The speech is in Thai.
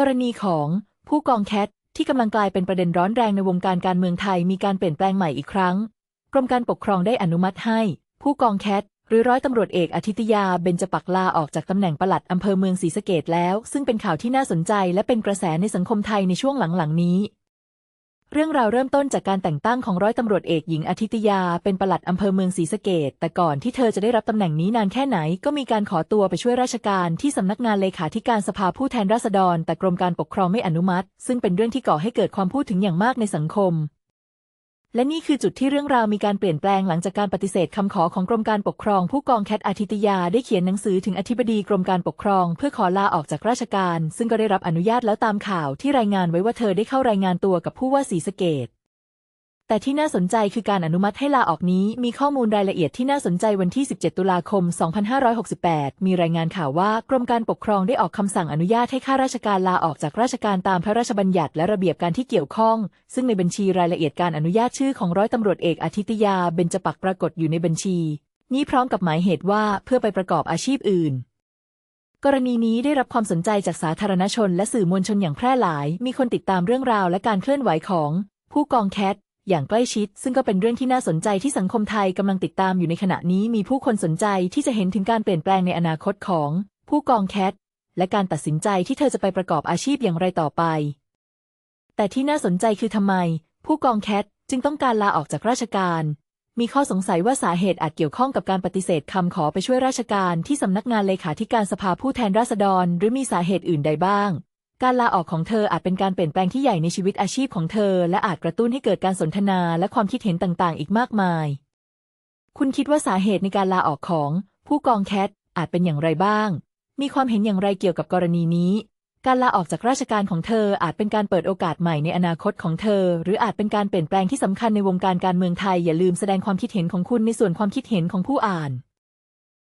กรณีของผู้กองแคทที่กำลังกลายเป็นประเด็นร้อนแรงในวงการการเมืองไทยมีการเปลี่ยนแปลงใหม่อีกครั้ง กรมการปกครองได้อนุมัติให้ ผู้กองแคทหรือร้อยตำรวจเอกอาทิตยาเบญจปักลาออกจากตำแหน่งปลัดอำเภอเมืองศรีสะเกดแล้ว ซึ่งเป็นข่าวที่น่าสนใจและเป็นกระแสในสังคมไทยในช่วงหลังๆนี้ เรื่องราวเริ่มต้นจากการแต่งตั้งของร้อยตำรวจเอกหญิงอาทิตยา เป็นปลัดอำเภอเมืองศรีสะเกดแต่ก่อนที่เธอจะได้รับตำแหน่งนี้นานแค่ไหน ก็มีการขอตัวไปช่วยราชการที่สำนักงานเลขาธิการสภาผู้แทนราษฎร แต่กรมการปกครองไม่อนุมัติ ซึ่งเป็นเรื่องที่ก่อให้เกิดความพูดถึงอย่างมากในสังคม และนี่คือจุดที่เรื่องราวมีการเปลี่ยนแปลงหลังจากการปฏิเสธคำขอของกรมการปกครอง ผู้กองแคทอาทิตยาได้เขียนหนังสือถึงอธิบดีกรมการปกครอง เพื่อขอลาออกจากราชการ ซึ่งก็ได้รับอนุญาตแล้วตามข่าวที่รายงานไว้ว่าเธอได้เข้ารายงานตัวกับผู้ว่าศรีสะเกด แต่ที่น่าสนใจคือการอนุมัติให้ลาออกนี้มีข้อมูลรายละเอียดที่น่าสนใจวันที่ 17 ตุลาคม 2568 มีรายงานข่าวว่ากรมการปกครองได้ออกคำสั่งอนุญาตให้ข้าราชการลาออกจากราชการตามพระราชบัญญัติและระเบียบการที่เกี่ยวข้อง ซึ่งในบัญชีรายละเอียดการอนุญาตชื่อของร้อยตำรวจเอกอาทิตยาเบญจปักปรากฏอยู่ในบัญชี นี้พร้อมกับหมายเหตุว่าเพื่อไปประกอบอาชีพอื่นกรณีนี้ได้รับความสนใจจากสาธารณชนและสื่อมวลชนอย่างแพร่หลาย มีคนติดตามเรื่องราวและการเคลื่อนไหวของ ผู้กองแคท อย่างใกล้ชิด ซึ่งก็เป็นเรื่องที่น่าสนใจที่สังคมไทยกำลังติดตามอยู่ในขณะนี้มีผู้คนสนใจที่จะเห็นถึงการเปลี่ยนแปลงในอนาคตของ ผู้กองแคทและการตัดสินใจที่เธอจะไปประกอบอาชีพอย่างไรต่อไป แต่ที่น่าสนใจคือทำไม ผู้กองแคทจึงต้องการลาออกจากราชการ มีข้อสงสัยว่าสาเหตุอาจเกี่ยวข้องกับการปฏิเสธคำขอไปช่วยราชการที่สำนักงานเลขาธิการสภาผู้แทนราษฎร หรือมีสาเหตุอื่นใดบ้าง การลาออกของเธออาจเป็นการเปลี่ยนแปลงที่ใหญ่ในชีวิตอาชีพของเธอ และอาจกระตุ้นให้เกิดการสนทนาและความคิดเห็นต่างๆ อีกมากมาย คุณคิดว่าสาเหตุในการลาออกของ ผู้กองแคทอาจเป็นอย่างไรบ้าง มีความเห็นอย่างไรเกี่ยวกับกรณีนี้ การลาออกจากราชการของเธออาจเป็นการเปิดโอกาสใหม่ในอนาคตของเธอ หรืออาจเป็นการเปลี่ยนแปลงที่สำคัญในวงการการเมืองไทย อย่าลืมแสดงความคิดเห็นของคุณในส่วนความคิดเห็นของผู้อ่าน